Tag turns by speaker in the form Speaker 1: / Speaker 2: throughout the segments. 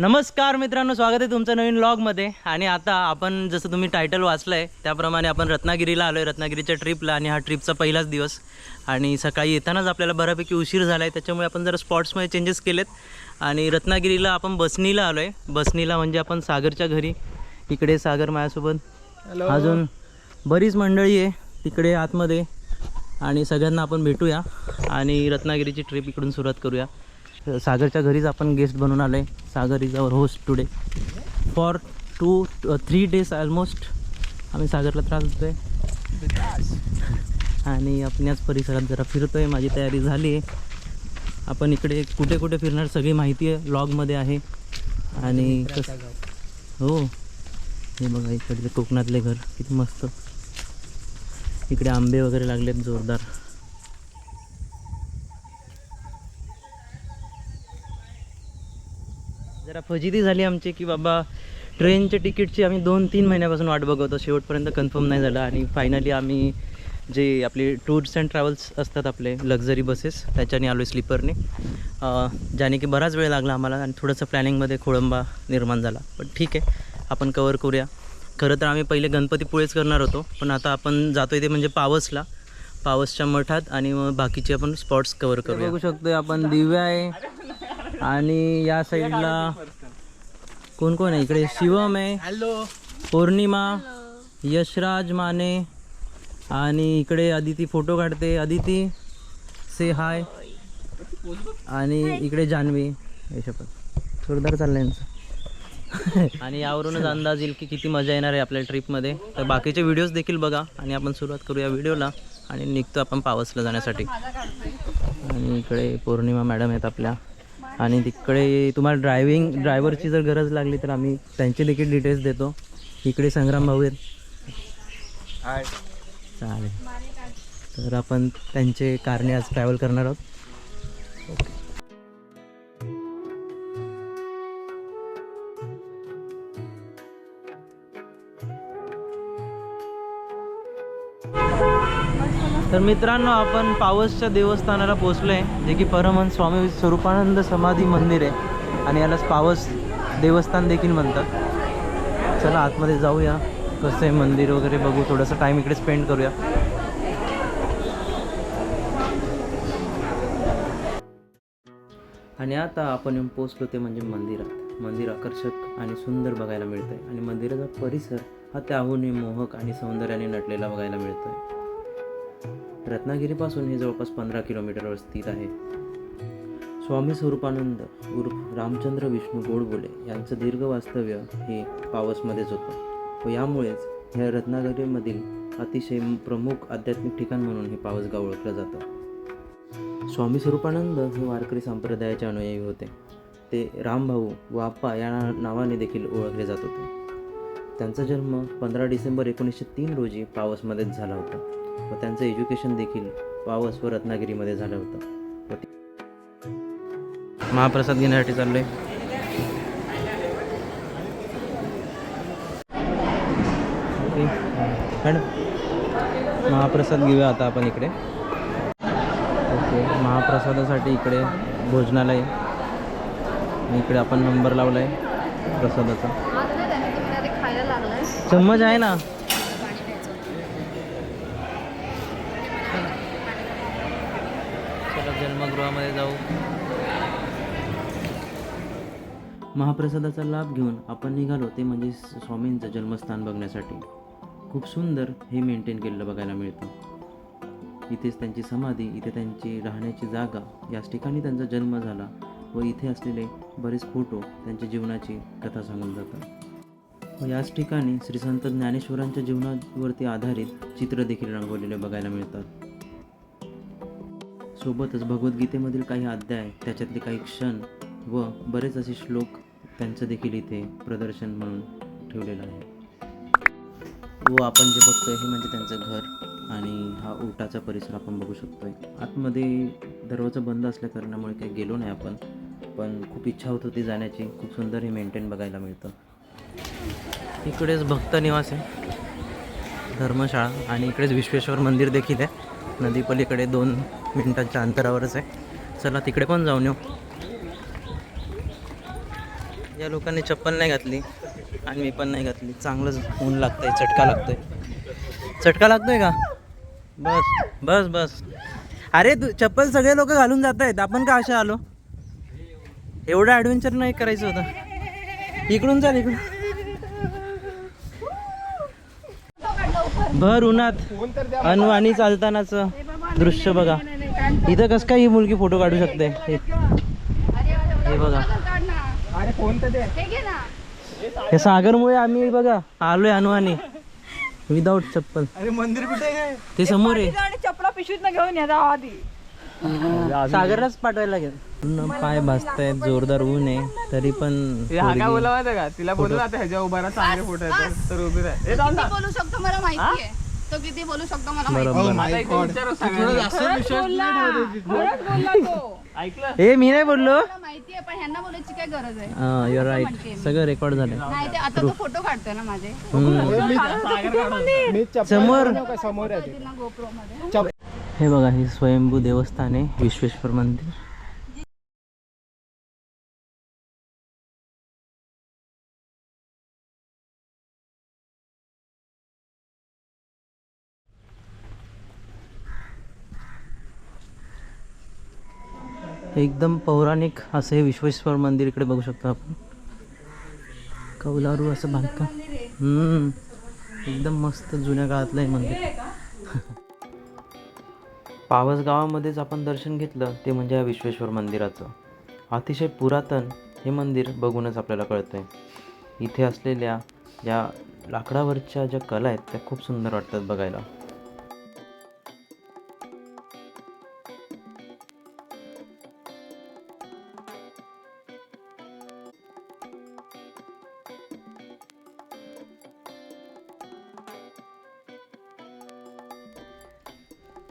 Speaker 1: नमस्कार मित्रांनो स्वागत आहे तुमचं नवीन व्लॉगमध्ये आणि आता आपण जसं तुम्ही टायटल वाचलं आहे त्याप्रमाणे आपण रत्नागिरीला आलो आहे रत्नागिरीच्या ट्रिपला आणि हा ट्रिपचा पहिलाच दिवस. आणि सकाळी येतानाच आपल्याला बऱ्यापैकी उशीर झाला आहे त्याच्यामुळे आपण जरा स्पॉट्समध्ये चेंजेस केलेत. आणि रत्नागिरीला आपण बसनीला आलो आहे बसनीला म्हणजे आपण सागरच्या घरी. इकडे सागर माझ्यासोबत. अजून बरीच मंडळी आहे तिकडे आतमध्ये. आणि सगळ्यांना आपण भेटूया. आणि रत्नागिरीची ट्रिप इकडून सुरुवात करूया. सागरच्या घरीच आपण गेस्ट बनून आलो आहे Sagar is our host today for two three days almost आम्ही सागरला त्रास देतो आहे आणि आपण याच परिसरात जरा फिरतो आहे माझी तयारी झाली. आहे आपण इकडे कुठे कुठे फिरणार सगळी माहिती आहे. लॉगमध्ये आहे. आणि कस हो. हे बघा इकडले कोकणातले घर. किती मस्त. इकडे आंबे वगैरे लागलेत जोरदार. जरा फजिती झाली आमची की बाबा ट्रेनच्या तिकीटची आम्ही दोन तीन महिन्यापासून वाट बघवतो शेवटपर्यंत कन्फर्म नाही झालं आणि फायनली आम्ही जे आपले टूर्स अँड ट्रॅव्हल्स असतात आपले लक्झरी बसेस त्याच्याने आलो आहे स्लीपरने ज्याने की बराच वेळ लागला आम्हाला आणि थोडंसं प्लॅनिंगमध्ये खोळंबा निर्माण झाला. पण ठीक आहे आपण कवर करूया. खरं तर आम्ही पहिले गणपतीपुळेच करणार होतो पण आता आपण जातो आहे ते म्हणजे पावसला. पावसच्या मठात आणि मग बाकीचे आपण स्पॉट्स कवर करू बघू शकतो आपण दिव्या आहे. आणि या साईडला कोण कोण आहे? इकडे शिवम आहे.
Speaker 2: हॅलो
Speaker 1: पौर्णिमा यशराज माने आणि इकडे अदिती फोटो काढते. अदिती से हाय आणि इकडे जान्हवी. हे शपथ. जोरदार चाललंय यांचं. आणि यावरूनच अंदाज येईल की किती मजा येणार आहे आपल्या ट्रिपमध्ये. तर बाकीचे व्हिडिओज देखील बघा आणि आपण सुरुवात करूया व्हिडिओला. आणि निघतो आपण पावसला जाण्यासाठी. आणि इकडे पौर्णिमा मॅडम आहेत आपल्या. आणि तिकडे तुम्हाला ड्रायव्हिंग ड्रायव्हरची जर गरज लागली तर आम्ही त्यांचे देखील डिटेल्स देतो. इकडे संग्राम भाऊ आहेत. चालेल. तर आपण त्यांचे कारने आज ट्रॅव्हल करणार आहोत. तर मित्रांनो आपण पावसच्या देवस्थानाला पोचलो आहे जे की परमहंस स्वामी स्वरूपानंद समाधी मंदिर आहे. आणि यालाच पावस देवस्थान देखील म्हणतात. चला आतमध्ये जाऊया. कसं आहे मंदिर वगैरे बघू. थोडंसं टाईम इकडे स्पेंड करूया. आणि आता आपण येऊन पोचलो ते म्हणजे मंदिरात. मंदिर आकर्षक आणि सुंदर बघायला मिळतं आहे आणि मंदिराचा परिसर हा त्याहूनही मोहक आणि सौंदर्याने नटलेला बघायला मिळतो आहे रत्नागिरीपासून हे जवळपास पंधरा किलोमीटरवर स्थित आहे. स्वामी स्वरूपानंद उर्फ रामचंद्र विष्णू गोडबोले यांचं दीर्घ वास्तव्य हे पावसमध्येच होतं. व यामुळेच ह्या रत्नागिरीमधील अतिशय प्रमुख आध्यात्मिक ठिकाण म्हणून हे पावसगाव ओळखलं जातं. स्वामी स्वरूपानंद हे वारकरी संप्रदायाचे अनुयायी होते. ते रामभाऊ व आप्पा या नावाने देखील ओळखले जात होते. त्यांचा जन्म पंधरा डिसेंबर एकोणीसशे तीन रोजी पावसमध्येच झाला होता. व त्यांचं एज्युकेशन देखील पावस व रत्नागिरीमध्ये झालं होतं. महाप्रसाद घेण्यासाठी चाललोय. मॅडम? महाप्रसाद घेऊया आता आपण इकडे. ओके. महाप्रसादासाठी इकडे भोजनालय. इकडे आपण नंबर लावला आहे प्रसादाचा चम्मच आहे ना चला जन्मगृहामध्ये जाऊ. महाप्रसादाचा लाभ घेऊन आपण निघालो ते म्हणजे स्वामींचं जन्मस्थान बघण्यासाठी. खूप सुंदर हे मेंटेन केलेलं बघायला मिळतं. इथेच त्यांची समाधी इथे त्यांची राहण्याची जागा याच ठिकाणी त्यांचा जन्म झाला व इथे असलेले बरेच फोटो त्यांच्या जीवनाची कथा सांगून जातात. व याच ठिकाणी श्री संत ज्ञानेश्वरांच्या जीवनावरती आधारित चित्र देखील रंगवलेले बघायला मिळतात. सोबतच भगवद्गीतेमधील काही अध्याय त्याच्यातले काही क्षण व बरेच असे श्लोक त्यांचं देखील इथे प्रदर्शन म्हणून ठेवलेलं आहे. व आपण जे बघतोय हे म्हणजे त्यांचं घर आणि हा ओटाचा परिसर आपण बघू शकतोय. आतमध्ये दरवाजा बंद असल्या कारणामुळे काही गेलो नाही आपण पण खूप इच्छा होत होती जाण्याची. खूप सुंदर हे मेंटेन बघायला मिळतं. इकडेच भक्त निवास आहे. धर्मशाळा आणि इकडेच विश्वेश्वर मंदिर देखील आहे. नदीपलीकडे दोन मिनटांच्या अंतरावरच आहे. चला तिकडे पण जाऊन येऊ. या लोकांनी चप्पल नाही घातली आणि मी पण नाही घातली. चांगलंच ऊन लागतंय चटका लागतोय. चटका लागतोय का? बस बस बस. अरे तू चप्पल सगळे लोक घालून जात आहेत. आपण का अशा आलो? एवढं ॲडव्हेंचर नाही करायचं होतं. इकडून चाल इकडून. भर उन्हात. अनवाणी चालतानाच दृश्य बघा. इथं कसं काय ही मुलगी फोटो काढू शकते? हे बघा.
Speaker 2: अरे फोन तर दे
Speaker 1: सागरमुळे आम्ही बघा आलोय अनवाणी विदाऊट चप्पल.
Speaker 2: अरे मंदिर कुठे आहे?
Speaker 1: ते समोर आहे.
Speaker 3: आणि चपला पिशवीत घेऊन या जावा आधी.
Speaker 1: सागरलाच पाठवायला लागेल पूर्ण पाय भाजतायत जोरदार ऊन आहे. तरी पण
Speaker 2: हा बोला माहिती का? तिला बोलला आता ह्याच्या उभा राहा चांगले फोटो येतात तर उभी राहा.
Speaker 4: बोलू शकतो मला माहिती आहे. तो किती बोलू शकतो मला माहिती?
Speaker 1: बरोबर
Speaker 2: आता इथे विचारू सगळ्यांना.
Speaker 3: खरंच बोलला. तो.
Speaker 2: ऐकलं?
Speaker 1: ए मी नाही बोललो.
Speaker 4: मला माहिती आहे पण ह्यांना बोलायची काय गरज आहे?
Speaker 1: युअर राईट सगळं रेकॉर्ड झालंय.
Speaker 4: नाही ते आता तो फोटो काढतोय ना माझे.
Speaker 1: समोर.
Speaker 2: समोर. आहे
Speaker 4: ना गोप्रो मध्ये.
Speaker 1: हे बघा हे स्वयंभू देवस्थान आहे विश्वेश्वर मंदिर. एकदम पौराणिक असं हे विश्वेश्वर मंदिर इकडे बघू शकतो आपण. कौलारू असं बांधकाम हम्म. एकदम मस्त जुन्या काळातलं हे मंदिर. पावस गावामध्येच आपण दर्शन घेतलं ते म्हणजे या विश्वेश्वर मंदिराचं. अतिशय पुरातन हे मंदिर बघूनच आपल्याला कळतं आहे इथे असलेल्या या लाकडावरच्या ज्या कला आहेत त्या खूप सुंदर वाटतात बघायला.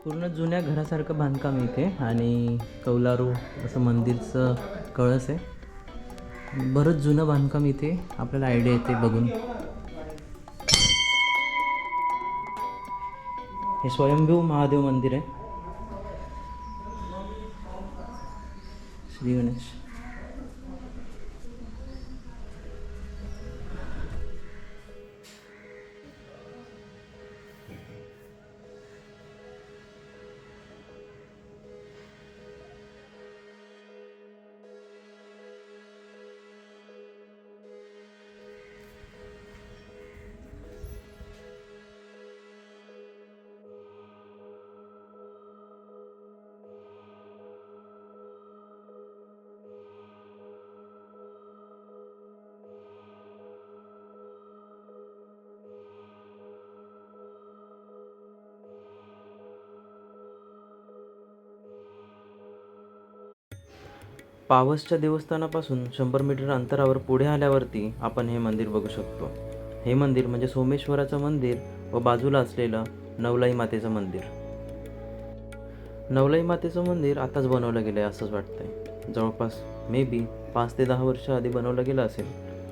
Speaker 1: पूर्ण जुन्या घरासारखं बांधकाम आहे इथे आणि कौलारू असं मंदिरचं कळस आहे. बरंच जुनं बांधकाम इथे आपल्याला आयडिया येते बघून. हे स्वयंभू महादेव मंदिर आहे. श्री गणेश. पावसच्या देवस्थानापासून शंभर मीटर अंतरावर पुढे आल्यावरती आपण हे मंदिर बघू शकतो. हे मंदिर म्हणजे सोमेश्वराचं मंदिर व बाजूला असलेलं नवलाई मातेचं मंदिर. नवलाई मातेचं मंदिर आताच बनवलं गेलं आहे असंच वाटतंय. जवळपास मे बी पाच ते दहा वर्ष आधी बनवलं गेलं असेल.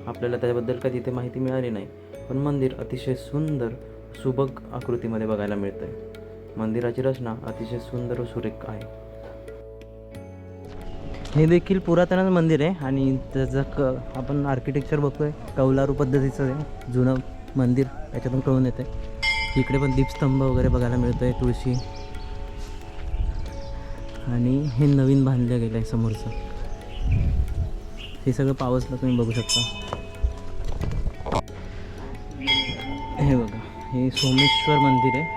Speaker 1: आपल्याला त्याबद्दल काही तिथे माहिती मिळाली नाही पण मंदिर अतिशय सुंदर सुबक आकृतीमध्ये बघायला मिळतं आहे मंदिराची रचना अतिशय सुंदर व सुरेख आहे. हे देखील पुरातनच मंदिर आहे आणि त्याचं क आपण आर्किटेक्चर बघतोय. कौलारू पद्धतीचं आहे. जुनं मंदिर याच्यातून कळून येते इकडे पण दीपस्तंभ वगैरे बघायला मिळतो आहे तुळशी. आणि हे नवीन बांधलं गेलं आहे समोरचं. हे सगळं पावसला तुम्ही बघू शकता. हे बघा हे सोमेश्वर मंदिर आहे.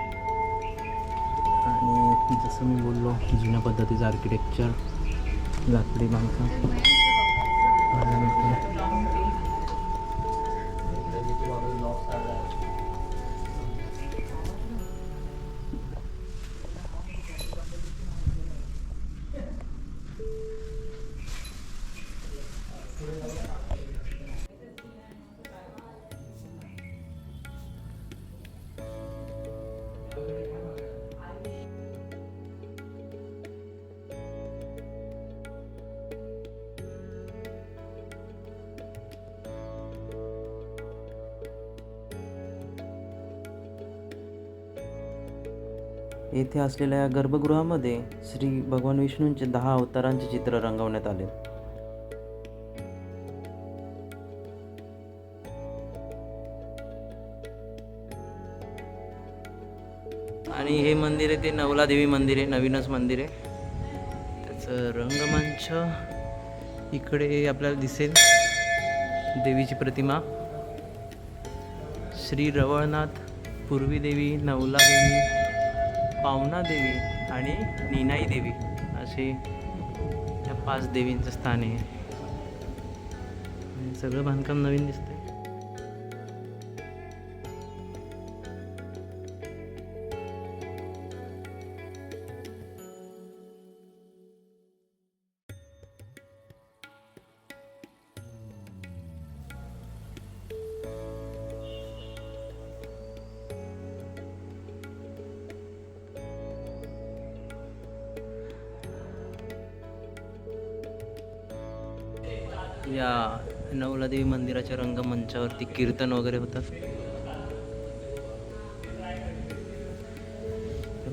Speaker 1: आणि जसं मी बोललो जुन्या पद्धतीचं आर्किटेक्चर लाकडी बांधकाम येथे असलेल्या या गर्भगृहामध्ये श्री भगवान विष्णूंचे दहा अवतारांचे चित्र रंगवण्यात आले. आणि हे मंदिर आहे ते नवला देवी मंदिर आहे नवीनच मंदिर आहे. त्याचं रंगमंच इकडे आपल्याला दिसेल. देवीची प्रतिमा. श्री रवळनाथ पूर्वी देवी नवला देवी. पावना देवी आणि निनाई देवी असे या पाच देवींचं स्थान आहे. सगळं बांधकाम नवीन दिसतं या नवलादेवी मंदिराच्या रंगमंचावरती कीर्तन वगैरे होतात.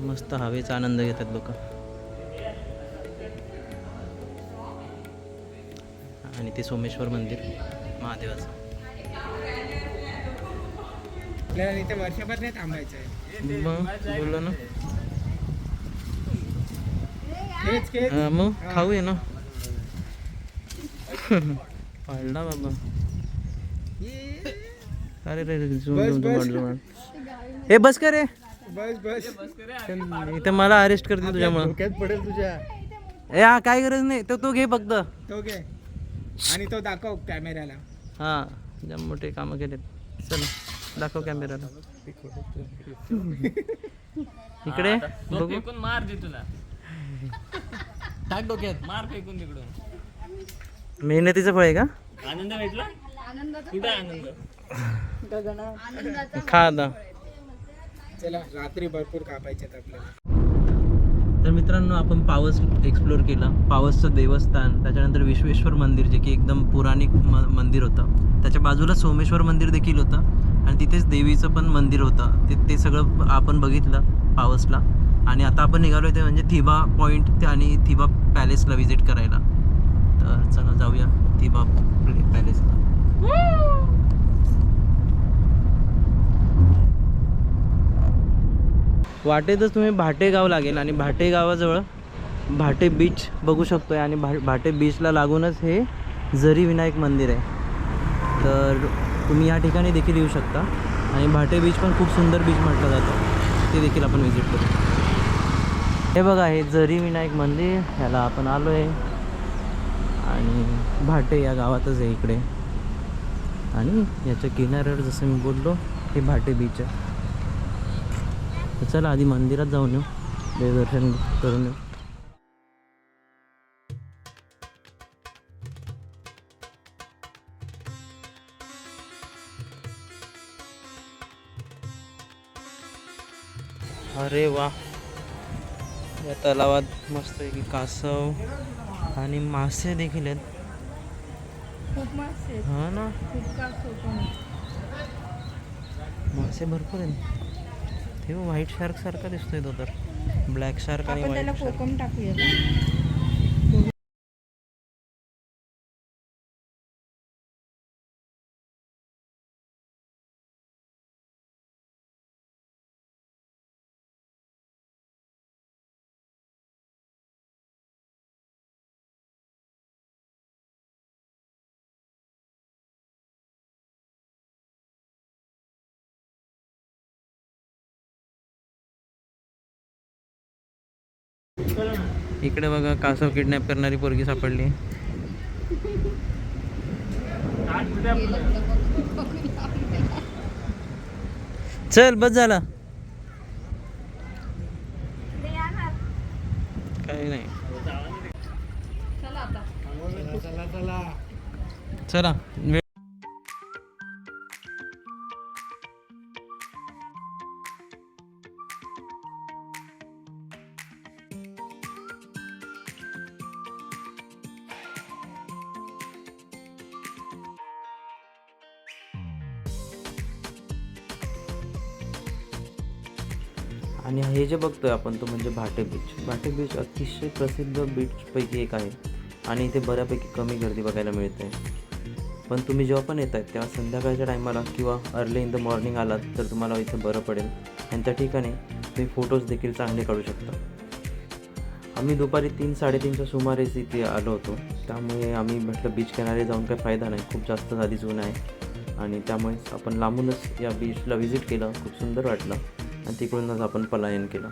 Speaker 1: मस्त हवेचा आनंद घेतात लोक. आणि ते सोमेश्वर मंदिर महादेवाचं.
Speaker 2: आपल्याला इथे वर्षभर नाही थांबायचं आहे
Speaker 1: मग बोललो ना.
Speaker 2: हेच
Speaker 1: मग खाऊया ना. पाळला बाबा. अरे रे रे, झुम,
Speaker 2: बस,
Speaker 1: झुम,
Speaker 2: बस.
Speaker 1: झुम, झुम. ए बस का रे.
Speaker 2: बस बस.
Speaker 1: इथं मला अरेस्ट करतील तुझ्यामुळं.
Speaker 2: पडेल तुझ्या.
Speaker 1: ए हा काय गरज नाही. तो तो घे फक्त.
Speaker 2: तो घे. आणि तो दाखव कॅमेऱ्याला.
Speaker 1: हा जाम मोठे कामं केलेत. चल दाखव कॅमेराला इकडे
Speaker 5: मार दे तुला.
Speaker 1: टाक डोक्यात.
Speaker 5: मार फेकून तिकडून.
Speaker 1: मेहनतीचं फळ आहे का?
Speaker 5: आनंद भेटला? कुठे आनंद.
Speaker 1: खा आता.
Speaker 2: चला रात्री भरपूर कापायचे आपल्याला.
Speaker 1: तर मित्रांनो आपण पावस एक्सप्लोर केला. पावसचं देवस्थान त्याच्यानंतर विश्वेश्वर मंदिर जे की एकदम पुराणिक म मंदिर होतं. त्याच्या बाजूला सोमेश्वर मंदिर देखील होतं आणि तिथेच देवीचं पण मंदिर होतं. ते ते सगळं आपण बघितलं पावसला. आणि आता आपण निघालो ते म्हणजे थिबा पॉईंट ते आणि थिबा पॅलेसला व्हिजिट करायला. तर चला जाऊया. थिबा पॅलेसला वाटेतच तुम्ही भाटे गाव लागेल आणि भाटे गावाजवळ भाटे बीच बघू शकतो आहे आणि भा भाटे बीचला लागूनच हे जरी विनायक मंदिर आहे. तर तुम्ही या ठिकाणी देखील येऊ शकता. आणि भाटे बीच पण खूप सुंदर बीच म्हटलं जातं. ते देखील आपण व्हिजिट करू. हे बघा हे जरी विनायक मंदिर ह्याला आपण आलो आहे आणि भाटे या गावातच आहे इकडे. आणि याच्या किनाऱ्यावर जसं मी बोललो हे भाटे बीच आहे. चला आधी मंदिरात जाऊन येऊ. देवदर्शन करून येऊ. अरे वा. या तलावात मस्त की कासव आणि मासे देखील आहेत.
Speaker 3: खूप मासे आहेत.
Speaker 1: हा ना?
Speaker 3: खूप
Speaker 1: मासे भरपूर आहेत. ते व्हाईट शार्क सारखा दिसतोय तो तर. ब्लॅक शार्क आणि व्हाईट
Speaker 3: कोकम टाकूया
Speaker 1: इकडे बघा कासव किडनॅप करणारी पोरगी सापडली. चल बस झाला. काही नाही.
Speaker 4: चला.
Speaker 1: वेळ जे बघतोय आपण तो म्हणजे भाटे बीच भाटे बीच अतिशय प्रसिद्ध बीचपैकी एक आहे. आणि इथे बऱ्यापैकी कमी गर्दी बघायला मिळते. पण तुम्ही जेव्हा पण येत आहेत तेव्हा संध्याकाळच्या टायमाला किंवा अर्ली इन द मॉर्निंग आलात तर तुम्हाला इथे बरं पडेल. आणि त्या ठिकाणी तुम्ही फोटोज देखील चांगले काढू शकता. आम्ही दुपारी तीन साडेतीनच्या सुमारेच इथे आलो होतो. त्यामुळे आम्ही म्हटलं बीच किनारे जाऊन काही फायदा नाही. खूप जास्त आधीच ऊन आहे. आणि त्यामुळेच आपण लांबूनच या बीचला व्हिजिट केलं. खूप सुंदर वाटलं. आणि तिकडूनच आपण पलायन केलं.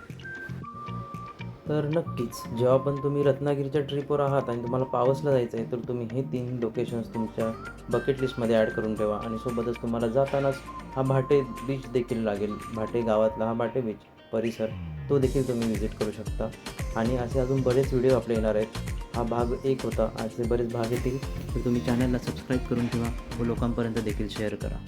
Speaker 1: तर नक्कीच जेव्हा पण तुम्ही रत्नागिरीच्या ट्रिपवर आहात आणि तुम्हाला पावसला जायचं आहे तर तुम्ही हे तीन लोकेशन्स तुमच्या बकेट लिस्टमध्ये ॲड करून ठेवा आणि सोबतच तुम्हाला जातानाच हा भाटे बीच देखील लागेल. भाटे गावातला हा भाटे बीच परिसर तो देखील तुम्ही व्हिजिट करू शकता. आणि असे अजून बरेच व्हिडिओ आपले येणार आहेत. हा भाग एक होता. असे बरेच भाग येतील. तर तुम्ही चॅनलला सबस्क्राईब करून ठेवा व लोकांपर्यंत देखील शेअर करा.